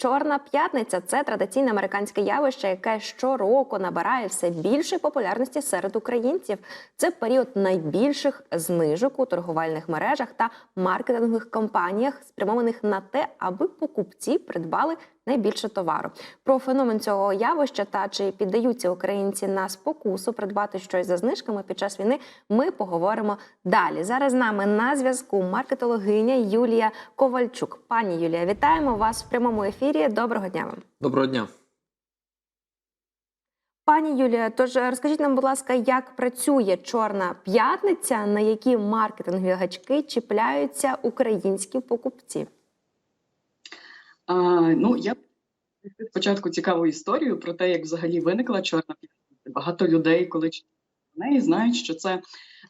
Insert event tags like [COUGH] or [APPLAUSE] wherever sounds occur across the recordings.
Чорна п'ятниця це традиційне американське явище, яке щороку набирає все більшої популярності серед українців. Це період найбільших знижок у торговельних мережах та маркетингових компаніях, спрямованих на те, аби покупці придбали найбільше товару. Про феномен цього явища та чи піддаються українці на спокусу придбати щось за знижками під час війни. Ми поговоримо далі. Зараз з нами на зв'язку маркетологиня Юлія Ковальчук. Пані Юлія, вітаємо вас в прямому ефірі. Доброго дня вам. Доброго дня. Пані Юлія, тож розкажіть нам, будь ласка, як працює чорна п'ятниця, на які маркетингові гачки чіпляються українські покупці? А, ну, я спочатку цікаву історію про те, як взагалі виникла чорна п'ятниця. Багато людей, коли про неї, знають, що це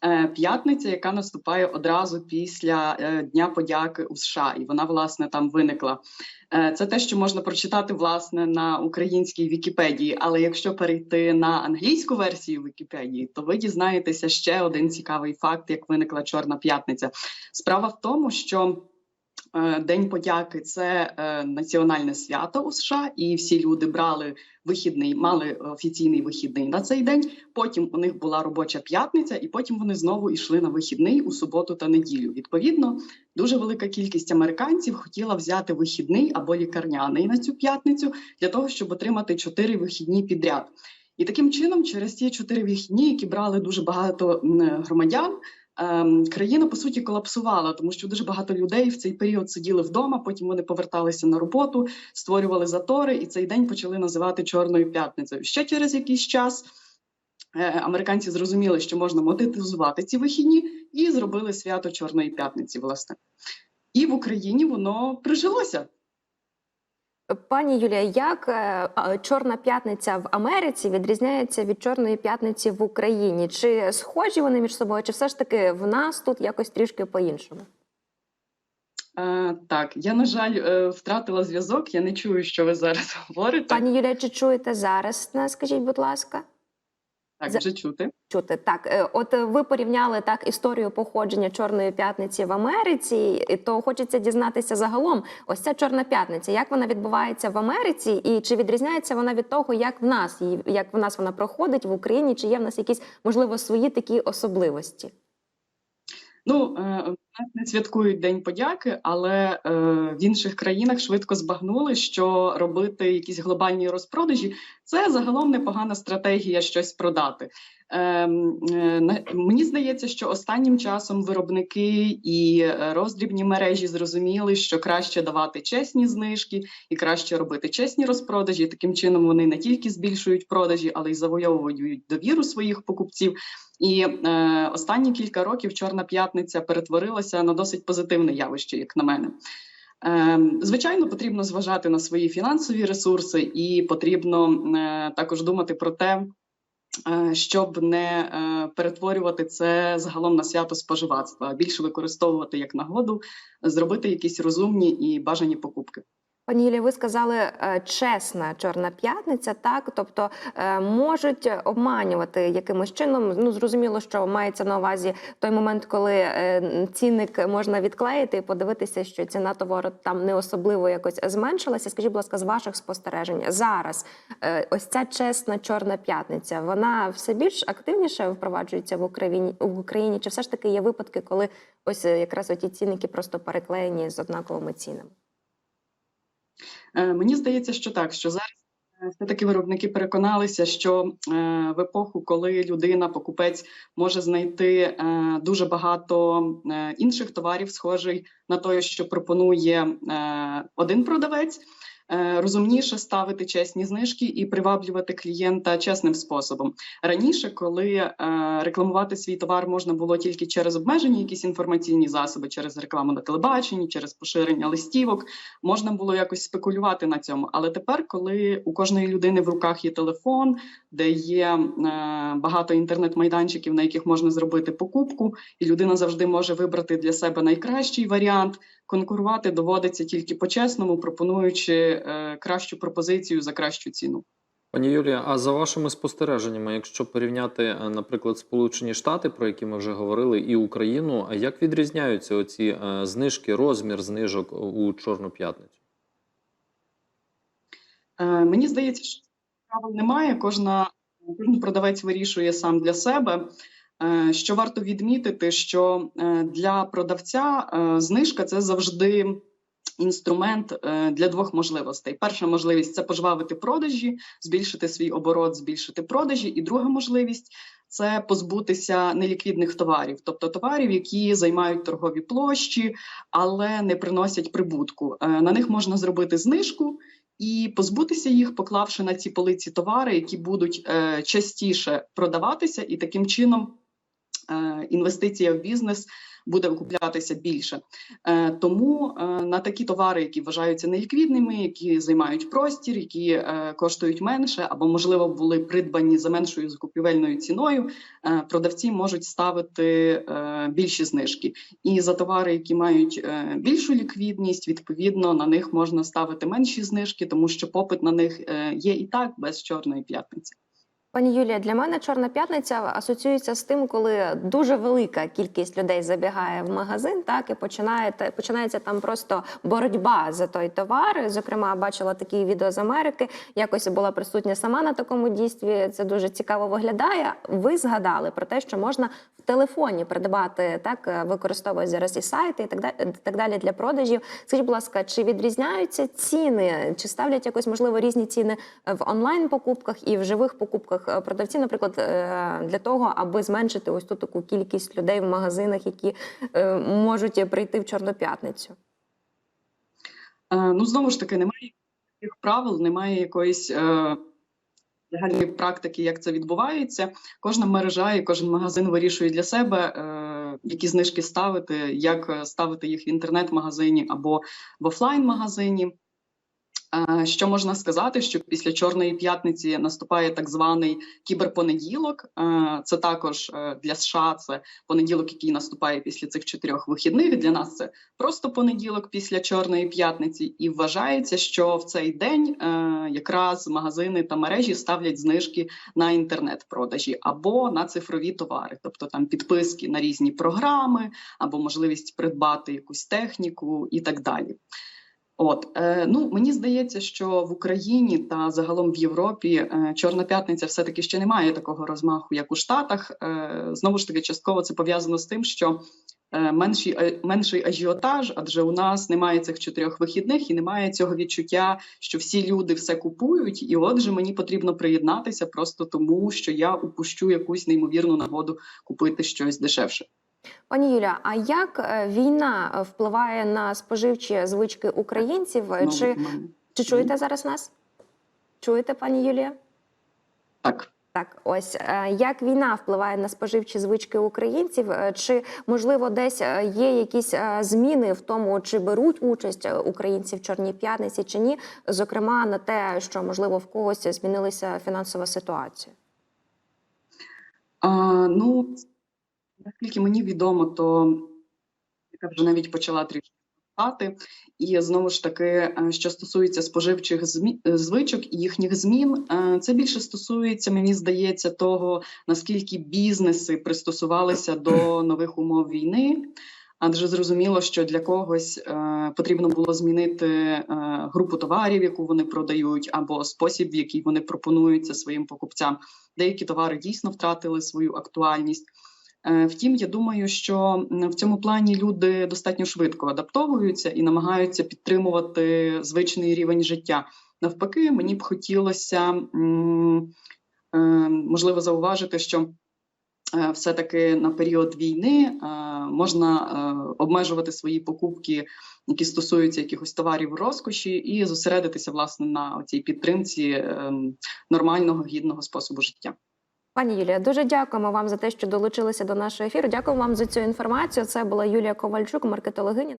е, п'ятниця, яка наступає одразу після е, Дня подяки у США, і вона власне там виникла. Е, це те, що можна прочитати власне на українській Вікіпедії. Але якщо перейти на англійську версію Вікіпедії, то ви дізнаєтеся ще один цікавий факт, як виникла Чорна п'ятниця. Справа в тому, що День подяки це е, національне свято у США, і всі люди брали вихідний, мали офіційний вихідний на цей день. Потім у них була робоча п'ятниця, і потім вони знову йшли на вихідний у суботу та неділю. Відповідно, дуже велика кількість американців хотіла взяти вихідний або лікарняний на цю п'ятницю для того, щоб отримати чотири вихідні підряд. І таким чином, через ті чотири вихідні, які брали дуже багато громадян. Ем, країна по суті колапсувала, тому що дуже багато людей в цей період сиділи вдома. Потім вони поверталися на роботу, створювали затори, і цей день почали називати Чорною п'ятницею. Ще через якийсь час е, американці зрозуміли, що можна монетизувати ці вихідні, і зробили свято Чорної п'ятниці. Власне, і в Україні воно прижилося. Пані Юлія, як е, Чорна п'ятниця в Америці відрізняється від Чорної п'ятниці в Україні? Чи схожі вони між собою, чи все ж таки в нас тут якось трішки по-іншому? Е, так, я на жаль е, втратила зв'язок. Я не чую, що ви зараз [LAUGHS] говорите. Пані Юлія, чи чуєте зараз? нас? Скажіть, будь ласка. Так, вже чути. Чути так, е, от е, ви порівняли так історію походження Чорної п'ятниці в Америці, і то хочеться дізнатися загалом. Ось ця Чорна п'ятниця, як вона відбувається в Америці, і чи відрізняється вона від того, як в нас її- як в нас вона проходить в Україні? Чи є в нас якісь можливо свої такі особливості? Ну, е, не святкують День подяки, але е, в інших країнах швидко збагнули, що робити якісь глобальні розпродажі це загалом непогана стратегія щось продати. Ем, е, Мені здається, що останнім часом виробники і е, роздрібні мережі зрозуміли, що краще давати чесні знижки і краще робити чесні розпродажі. Таким чином вони не тільки збільшують продажі, але й завойовують довіру своїх покупців. І е, останні кілька років Чорна п'ятниця перетворилася на досить позитивне явище, як на мене. Е, звичайно, потрібно зважати на свої фінансові ресурси, і потрібно е, також думати про те, е, щоб не е, перетворювати це загалом на свято споживацтва, а більше використовувати як нагоду, зробити якісь розумні і бажані покупки. Пані Юлія, ви сказали е, чесна чорна п'ятниця, так тобто е, можуть обманювати якимось чином. Ну зрозуміло, що мається на увазі той момент, коли е, цінник можна відклеїти і подивитися, що ціна товару там не особливо якось зменшилася. Скажіть, будь ласка, з ваших спостережень зараз ось ця чесна чорна п'ятниця, вона все більш активніше впроваджується в Україні в Україні, чи все ж таки є випадки, коли ось якраз оті цінники просто переклеєні з однаковими цінами? Е, Мені здається, що так, що зараз е, все-таки виробники переконалися, що е, в епоху, коли людина, покупець може знайти дуже багато інших товарів, схожий на те, що пропонує один продавець. Е, Розумніше ставити чесні знижки і приваблювати клієнта чесним способом. Раніше, коли е, рекламувати свій товар можна було тільки через обмежені якісь інформаційні засоби, через рекламу на телебаченні, через поширення листівок, можна було якось спекулювати на цьому. Але тепер, коли у кожної людини в руках є телефон, де є е, багато інтернет-майданчиків, на яких можна зробити покупку, і людина завжди може вибрати для себе найкращий варіант. Конкурувати доводиться тільки по-чесному, пропонуючи е, кращу пропозицію за кращу ціну. Пані Юлія, а за вашими спостереженнями, якщо порівняти, е, наприклад, Сполучені Штати, про які ми вже говорили, і Україну, а як відрізняються оці знижки, розмір знижок у Чорну п'ятницю? Мені здається, що правил немає. Кожна кожен продавець вирішує сам для себе. Е, Що варто відмітити, що е, для продавця е, знижка це завжди інструмент для двох можливостей. Перша можливість це пожвавити продажі, збільшити свій оборот, збільшити продажі. І друга можливість це позбутися неліквідних товарів, тобто товарів, які займають торгові площі, але не приносять прибутку. На них можна зробити знижку. І позбутися їх, поклавши на ці полиці товари, які будуть е, частіше продаватися, і таким чином інвестиція в бізнес буде окуплятися більше. Е, тому е, на такі товари, які вважаються неліквідними, які займають простір, які е, коштують менше, або можливо були придбані за меншою закупівельною ціною, е, продавці можуть ставити е, більші знижки. І за товари, які мають е, більшу ліквідність, відповідно на них можна ставити менші знижки, тому що попит на них е, є і так без чорної п'ятниці. Пані Юлія, для мене Чорна п'ятниця асоціюється з тим, коли дуже велика кількість людей забігає в магазин, так і починає починається там просто боротьба за той товар. Зокрема, бачила такі відео з Америки. Якось була присутня сама на такому дійстві. Це дуже цікаво виглядає. Ви згадали про те, що можна в телефоні придбати так, використовують зараз і сайти, і так далі, так далі для продажів. Скажіть, будь ласка, чи відрізняються ціни, чи ставлять якось можливо різні ціни в онлайн покупках і в живих покупках? Продавці, наприклад, е, для того, аби зменшити ось ту таку кількість людей в магазинах, які е, можуть прийти в Чорну п'ятницю? Е, Ну, знову ж таки, немає таких правил, немає якоїсь е, загальної практики, як це відбувається. Кожна мережа і кожен магазин вирішує для себе, е, які знижки ставити, як ставити їх в інтернет-магазині або в офлайн-магазині. Що можна сказати, що після Чорної п'ятниці наступає так званий кіберпонеділок. Це також для США це понеділок, який наступає після цих чотирьох вихідних. Для нас це просто понеділок після Чорної п'ятниці, і вважається, що в цей день якраз магазини та мережі ставлять знижки на інтернет-продажі або на цифрові товари, тобто там підписки на різні програми, або можливість придбати якусь техніку і так далі. От е, ну мені здається, що в Україні та загалом в Європі е, Чорна п'ятниця все таки ще не має такого розмаху, як у Штатах. Е, знову ж таки, частково це пов'язано з тим, що е, менший, е, менший ажіотаж, адже у нас немає цих чотирьох вихідних і немає цього відчуття, що всі люди все купують, і отже, мені потрібно приєднатися просто тому, що я упущу якусь неймовірну нагоду купити щось дешевше. Пані Юля, а як е, війна впливає на споживчі звички українців? Ну, Чи, чи чуєте зараз нас? Чуєте, пані Юлія? Так. Так, ось е, як війна впливає на споживчі звички українців? Е, Чи можливо десь є якісь зміни в тому, чи беруть участь українці в Чорній п'ятниці, чи ні? Зокрема, на те, що можливо в когось змінилася фінансова ситуація? А, Ну Наскільки мені відомо, то яка вже навіть почала трішки стати. І знову ж таки, що стосується споживчих звичок і їхніх змін, це більше стосується, мені здається, того наскільки бізнеси пристосувалися до [CLEARS THROAT] нових умов війни. Адже зрозуміло, що для когось е, потрібно було змінити е, групу товарів, яку вони продають, або спосіб, в який вони пропонуються своїм покупцям. Деякі товари дійсно втратили свою актуальність. Втім, я думаю, що в цьому плані люди достатньо швидко адаптовуються і намагаються підтримувати звичний рівень життя. Навпаки, мені б хотілося можливо зауважити, що все-таки на період війни можна обмежувати свої покупки, які стосуються якихось товарів розкоші, і зосередитися власне на цій підтримці нормального гідного способу життя. Пані Юлія, дуже дякуємо вам за те, що долучилися до нашого ефіру. Дякую вам за цю інформацію. Це була Юлія Ковальчук, маркетологиня.